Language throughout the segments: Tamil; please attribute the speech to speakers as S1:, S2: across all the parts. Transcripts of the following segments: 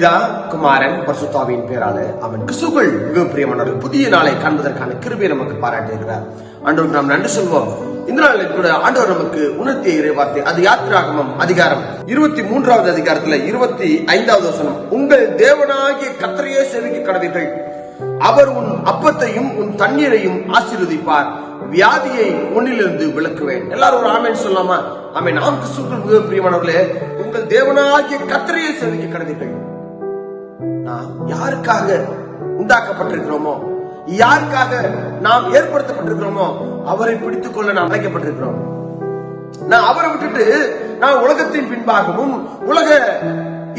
S1: பிதா குமாரன் பரிசுத்தாவின் பேரால அவன் கிறிஸ்துக்குள் மிக பிரியமானவர்கள் புதிய நாளை காண்பதற்கான கிருபை நமக்கு பாராட்டுகிறார். ஆண்டவர் நாம் நன்றி சொல்வோம். இந்த நாளில் கூட ஆண்டவர் நமக்கு உணர்த்திய இறைவார்த்தை அது யாத்திராகமம் அதிகாரம் இருபத்தி மூன்றாவது அதிகாரத்துல இருபத்தி ஐந்தாவது வசனம். உங்கள் தேவனாகிய கத்தரையே செவிக்க கடவீர்கள். அவர் உன் அப்பத்தையும் உன் தண்ணீரையும் ஆசீர்வதிப்பார். வியாதியை உன்னிலிருந்து விளக்குவேன் எல்லாரும் ஒரு ஆமேன் சொல்லாமா ஆமென். நாம் கிறிஸ்துக்கள் மிக பிரியமானவர்களே உங்கள் தேவனாகிய கத்திரையை செவிக்க கடந்தீர்கள் நாம் யாருக்காக உண்டாக்கப்பட்டிருக்கிறோமோ யாருக்காக நாம் ஏற்படுத்தப்பட்டிருக்கிறோமோ அவரை பிடித்துக் கொள்ள நாம் அழைக்கப்பட்டிருக்கிறோம். நான் அவரை விட்டுட்டு நான் உலகத்தின் பின்பாகவும் உலக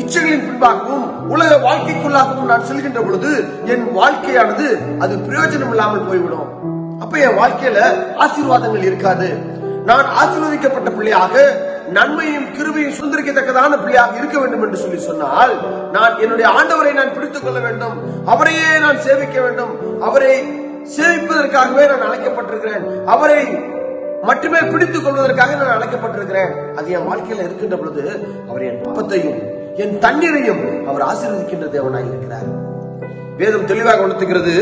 S1: இச்சைகளின் பின்பாகவும் உலக வாழ்க்கைக்குள்ளாகவும் நான் செல்கின்ற பொழுது என் வாழ்க்கையானது அது பிரயோஜனம் இல்லாமல் போய்விடும். அப்ப என் வாழ்க்கையில ஆசீர்வாதங்கள் இருக்காது. நான் ஆசீர்வதிக்கப்பட்ட பிள்ளையாக நன்மையும் கிருபையும் சுந்தரிக்கத்தக்கதான பிள்ளையாக இருக்க வேண்டும் என்று சொல்லி சொன்னால் நான் என்னுடைய ஆண்டவரை நான் பிடித்துக் கொள்ள வேண்டும் அவரையே நான் சேவிக்க வேண்டும் அவரை சேவிப்பதற்காகவே நான் அழைக்கப்பட்டிருக்கிறேன் அவரை மட்டுமே பிடித்துக் கொள்வதற்காக நான் அழைக்கப்பட்டிருக்கிறேன். அது என் வாழ்க்கையில இருக்கின்ற பொழுது அவர் என் அப்பத்தையும் என் தண்ணீரையும் அவர் ஆசீர்வதிக்கின்ற தேவனாய் இருக்கிறார். வேதம் தெளிவாக உணர்த்துகிறது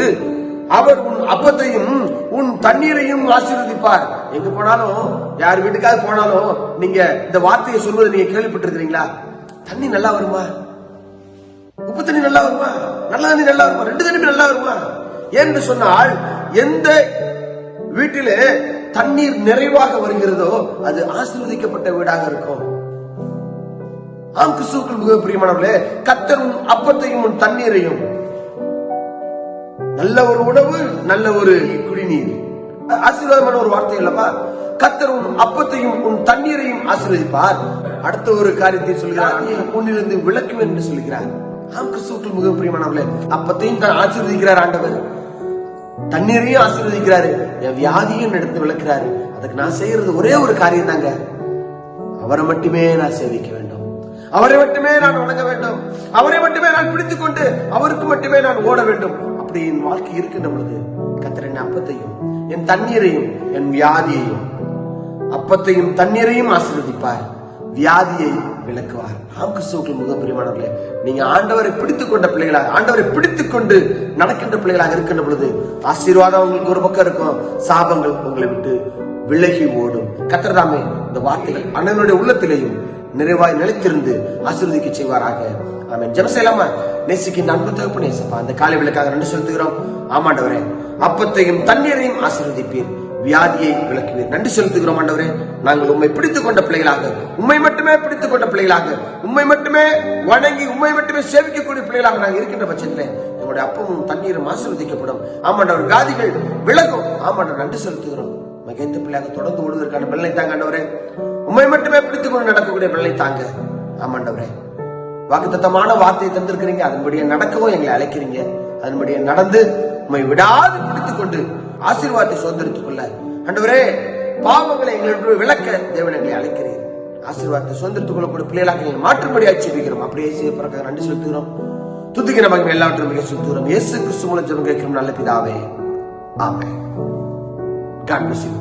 S1: அவர் உன் அப்பத்தையும் உன் தண்ணீரையும் ஆசீர்வதிப்பார். எங்க போனாலும் யார் வீட்டுக்காவது போனாலும் நீங்க இந்த வார்த்தையை சொல்வதை நீங்க கேள்விப்பட்டிருக்கிறீங்களா? தண்ணி நல்லா வருமா? உப்பு தண்ணி நல்லா வருமா? நல்ல தண்ணி நல்லா வருமா? ரெண்டு தண்ணி நல்லா வருமா? என்று சொன்னால் எந்த வீட்டிலே தண்ணீர் நிறைவாக வருகிறதோ அது ஆசீர்வதிக்கப்பட்ட வீடாக இருக்கும். ஆம் கிறிஸ்துக்கள் மிக பிரியமானவர்களே கத்தர் உன் அப்பத்தையும் உன் தண்ணீரையும். நல்ல ஒரு உணவு நல்ல ஒரு குடிநீர். ஆசீர்வாதமான ஒரு வார்த்தை இல்லப்பா. கத்தர் உன் அப்பத்தையும் உன் தண்ணீரையும் ஆசீர்வதிப்பார். அடுத்த ஒரு காரியத்தை சொல்கிறார். உன்னிலிருந்து விளக்கும் என்று சொல்கிறார். ஆம் கிறிஸ்துவுக்கு மிக பிரியமானவர்களே அப்பத்தையும் தான் ஆசீர்வதிக்கிறார் ஆண்டவர். தண்ணீரையும் ஆசீர்வதிக்கிறாரு. என் வியாதியும் எடுத்து விளக்குறாரு. அதுக்கு நான் செய்யறது ஒரே ஒரு காரியம் தாங்க. அவரை மட்டுமே நான் சேவிக்க வேண்டும். அவரை மட்டுமே நான் வணங்க வேண்டும். அவரை மட்டுமே நான் பிடித்துக் கொண்டு அவருக்கு மட்டுமே நான் ஓட வேண்டும். அப்படி என் வாழ்க்கை இருக்கின்ற பொழுது கத்தரின் அப்பத்தையும் என் தண்ணீரையும் என் வியாதியையும். அப்பத்தையும் தண்ணீரையும் ஆசீர்வதிப்பார். வியாதியை விளக்குவார். ஆம் கிறிஸ்துவுக்கு மிக பிரியமானவர்களே நீங்க ஆண்டவரை பிடித்துக் கொண்ட பிள்ளைகளாக ஆண்டவரை பிடித்துக் கொண்டு நடக்கின்ற பிள்ளைகளாக இருக்கின்ற பொழுது ஆசீர்வாதம் உங்களுக்கு ஒரு பக்கம் இருக்கும் சாபங்கள் உங்களை விட்டு விலகி ஓடும். கத்திரதாமே இந்த வார்த்தைகள் அண்ணனுடைய உள்ளத்திலேயும் நிறைவாய் நிலைத்திருந்து ஆசீர்வதிக்க செய்வாராக. ஆமென். ஜெபம் செய்யலாமா? நேசிக்கின்ற அன்பு தகப்பு நேசப்பா அந்த காலை விளக்காக நன்றி செலுத்துகிறோம். ஆமாண்டவரே அப்பத்தையும் தண்ணீரையும் ஆசீர்வதிப்பீர். வியாதியை விளக்குவீர். நன்றி செலுத்துகிறோம் ஆண்டவரே. நாங்கள் உண்மை பிடித்துக் கொண்ட பிள்ளைகளாக உண்மை மட்டுமே பிடித்துக் கொண்ட பிள்ளைகளாக உண்மை மட்டுமே வணங்கி உண்மை மட்டுமே சேவிக்கக்கூடிய பிள்ளைகளாக நாங்கள் இருக்கின்ற பட்சத்தில் உங்களுடைய அப்பமும் தண்ணீரும் ஆசீர்வதிக்கப்படும். ஆமாண்டவர் வியாதிகள் விலகும். ஆமாண்டவர் நன்றி செலுத்துகிறோம். மகேந்த பிள்ளையாக தொடர்ந்து ஓடுவதற்கான பிள்ளை தாங்க ஆண்டவரே. உண்மை மட்டுமே பிடித்துக் கொண்டு நடக்கக்கூடிய பிள்ளை தாங்க. ஆமாண்டவரே. வாக்குத்தத்தமான வார்த்தையை தந்திருக்கிறீங்க. அதன்படியே நடக்கவும் எங்களை அழைக்கிறீங்க. அதன்படியே நடந்து உண்மை விடாது பிடித்துக் கொண்டு ஆசீர்வாதத்தை சுதந்திரித்துக் கொள்ள. அன்றுவரே பாவங்களை எங்களுக்கு விளக்க தேவன் எங்களை அழைக்கிறீர். ஆசீர்வாதத்தை சுதந்திரத்துக் கொள்ளக்கூடிய பிள்ளைகளாக நீங்கள் மாற்றும்படி ஆட்சேபிக்கிறோம் அப்படியே பிறகு நன்றி செலுத்துகிறோம். துதிக்க மகிமை எல்லாவற்றும் மிக செலுத்துகிறோம். இயேசு கிறிஸ்து மூலம் ஜெபம் கேட்கிறோம். நல்ல பிதாவே. ஆமே காட் பிளஸ் யூ